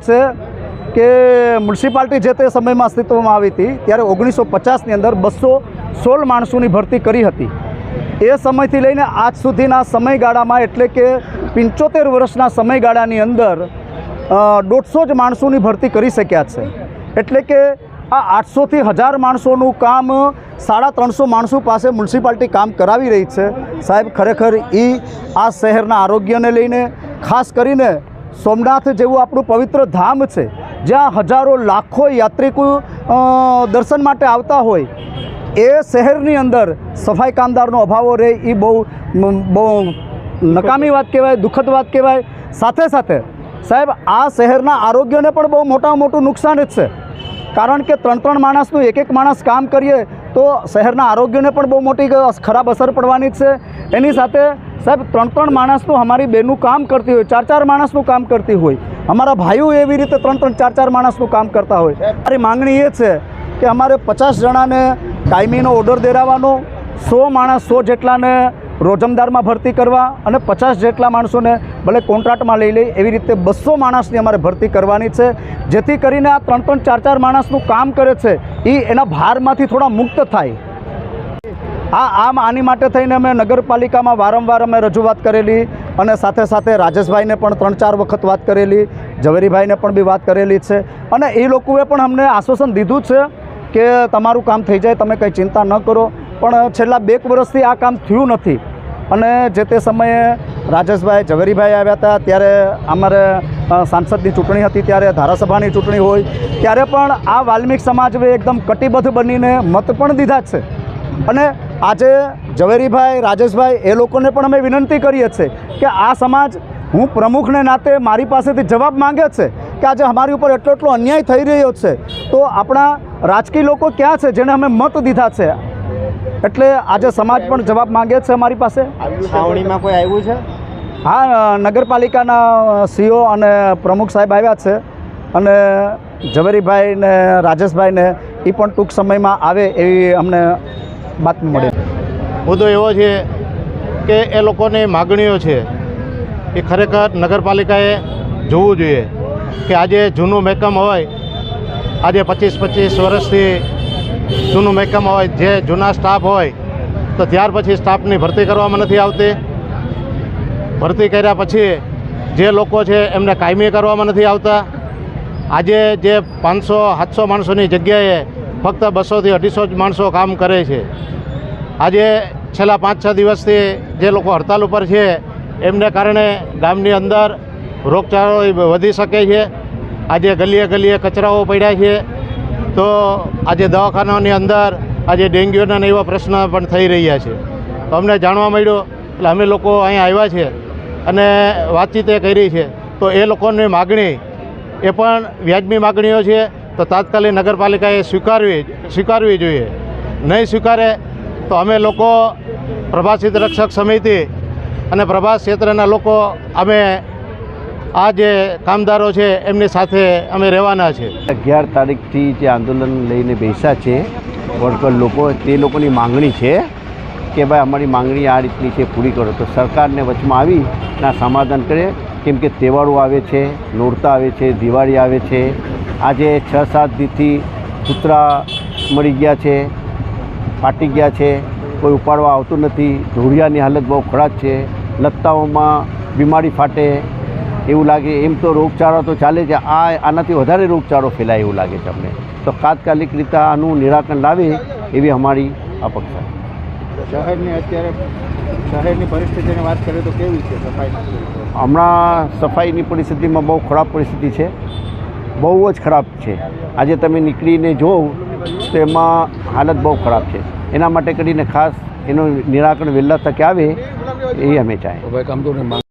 છે કે મ્યુનિસિપાલિટી જે તે સમયમાં અસ્તિત્વમાં આવી હતી, ત્યારે ઓગણીસો પચાસની અંદર બસો સોળ માણસોની ભરતી કરી હતી. એ સમયથી લઈને આજ સુધીના સમયગાળામાં એટલે કે પંચોતેર વર્ષના સમયગાળાની અંદર દોઢસો જ માણસોની ભરતી કરી શક્યા છે. એટલે કે આ આઠસોથી હજાર માણસોનું કામ સાડા ત્રણસો માણસો પાસે મ્યુનિસિપાલિટી કામ કરાવી રહી છે. સાહેબ, ખરેખર એ આ શહેરના આરોગ્યને લઈને, ખાસ કરીને સોમનાથ જેવું આપણું પવિત્ર ધામ છે, જ્યાં હજારો લાખો યાત્રિકો દર્શન માટે આવતા હોય. એ શહેરની અંદર સફાઈ કામદારનો અભાવો રહે એ બહુ બહુ નકામી વાત કહેવાય, દુઃખદ વાત કહેવાય. સાથે સાથે સાહેબ, આ શહેરના આરોગ્યને પણ બહુ મોટામાં મોટું નુકસાન જ છે. કારણ કે ત્રણ ત્રણ માણસનું એક એક માણસ કામ કરીએ તો શહેરના આરોગ્યને પણ બહુ મોટી ખરાબ અસર પડવાની છે. એની સાથે સાહેબ, ત્રણ ત્રણ માણસનું અમારી બેનું કામ કરતી હોય, ચાર ચાર માણસનું કામ કરતી હોય. અમારા ભાઈઓ એવી રીતે ત્રણ ત્રણ, ચાર ચાર માણસનું કામ કરતા હોય. મારી માંગણી એ છે કે અમારે પચાસ જણાને કાયમીનો ઓર્ડર દેરાવાનો, સો માણસ સો જેટલાને રોજમદારમાં ભરતી કરવા અને પચાસ જેટલા માણસોને ભલે કોન્ટ્રાક્ટમાં લઈ લઈ એવી રીતે બસો માણસની અમારે ભરતી કરવાની છે. જેથી કરીને આ ત્રણ ત્રણ ચાર ચાર માણસનું કામ કરે છે એ એના ભારમાંથી થોડા મુક્ત થાય. આ આમ આની માટે થઈને અમે નગરપાલિકામાં વારંવાર અમે રજૂઆત કરેલી અને સાથે સાથે રાજેશભાઈને પણ ત્રણ ચાર વખત વાત કરેલી, ઝવેરીભાઈને પણ બી વાત કરેલી છે. અને એ લોકોએ પણ અમને આશ્વાસન દીધું છે કે તમારું કામ થઈ જાય, તમે કંઈ ચિંતા ન કરો. પણ છેલ્લા બે વર્ષથી આ કામ થયું નથી. અને જે તે સમયે રાજેશભાઈ ઝવેરીભાઈ આવ્યા હતા, ત્યારે અમારે સાંસદની ચૂંટણી હતી, ત્યારે ધારાસભાની ચૂંટણી હોય, ત્યારે પણ આ વાલ્મિક સમાજે એકદમ કટિબદ્ધ બનીને મત પણ દીધા છે. અને આજે ઝવેરીભાઈ, રાજેશભાઈ એ લોકોને પણ અમે વિનંતી કરીએ છીએ કે આ સમાજ, હું પ્રમુખને નાતે મારી પાસેથી જવાબ માંગે છે કે આજે અમારી ઉપર એટલો એટલો અન્યાય થઈ રહ્યો છે, તો આપણા રાજકીય લોકો ક્યાં છે જેને અમે મત દીધા છે? એટલે આજે સમાજ પણ જવાબ માંગે છે અમારી પાસે. છાવણીમાં કોઈ આવ્યું છે? હા નગરપાલિકાના સીઓ અને પ્રમુખ સાહેબ આવ્યા છે. અને ઝવેરીભાઈ ને રાજેશભાઈને એ પણ ટૂંક સમયમાં આવે એવી અમને બાતમી મળી. મુદ્દો એવો છે કે એ લોકોની માગણીઓ છે એ ખરેખર નગરપાલિકાએ જોવું જોઈએ કે આજે જૂનું મહેકમ હોય આજે પચીસ પચીસ વર્ષથી જૂનું મહેકમ હોય, જે જૂના સ્ટાફ હોય, તો ત્યાર પછી સ્ટાફની ભરતી કરવામાં નથી આવતી. ભરતી કર્યા પછી જે લોકો છે એમને કાયમી કરવામાં નથી આવતા. આજે જે પાંચસો, સાતસો માણસોની જગ્યાએ ફક્ત બસોથી અઢીસો જ માણસો કામ કરે છે. આજે છેલ્લા પાંચ, છ દિવસથી જે લોકો હડતાલ ઉપર છે, એમને કારણે ગામની અંદર રોગચાળો વધી શકે છે. આજે ગલીએ ગલીએ કચરાઓ પડ્યા છે. તો આજે દવાખાનાની અંદર આજે ડેન્ગ્યુના ને એવા પ્રશ્ન પણ થઈ રહ્યા છે. તો અમને જાણવા મળ્યું, એટલે અમે લોકો અહીંયા આવ્યા છે અને વાતચીત એ કરી છે. તો એ લોકોની માગણી, એ પણ વ્યાજબી માગણીઓ છે, તો તાત્કાલિક નગરપાલિકાએ સ્વીકારવી સ્વીકારવી જોઈએ. નહીં સ્વીકારે તો અમે લોકો પ્રભાસિત રક્ષક સમિતિ અને પ્રભાસ ક્ષેત્રના લોકો અમે આ જે કામદારો છે, એમની સાથે અમે રહેવાના છે. અગિયાર તારીખથી જે આંદોલન લઈને બેસ્યા છે, વર્કર લોકો, તે લોકોની માંગણી છે કે ભાઈ અમારી માંગણી આ રીતની છે, પૂરી કરો. તો સરકારને વચમાં આવી ના સમાધાન કરે, કેમ કે તહેવારો આવે છે, નોરતા આવે છે, દિવાળી આવે છે. આજે છ સાત દીથી કૂતરા મરી ગયા છે, ફાટી ગયા છે, કોઈ ઉપાડવા આવતું નથી. ધોળિયાની હાલત બહુ ખરાબ છે. લત્તાઓમાં બીમારી ફાટે એવું લાગે એમ તો રોગચાળો તો ચાલે છે. આ આનાથી વધારે રોગચાળો ફેલાય એવું લાગે છે અમને. તો તાત્કાલિક રીતે આનું નિરાકરણ લાવે એવી અમારી અપેક્ષા. શહેરની અત્યારે શહેરની પરિસ્થિતિની વાત કરીએ તો કેવી છે સફાઈ હમણાં સફાઈની પરિસ્થિતિમાં બહુ ખરાબ પરિસ્થિતિ છે. બહુ જ ખરાબ છે. આજે તમે નીકળીને જોવ તો એમાં હાલત બહુ ખરાબ છે. એના માટે કરીને ખાસ એનું નિરાકરણ વહેલા તકે આવે એ અમે ચાહીએ.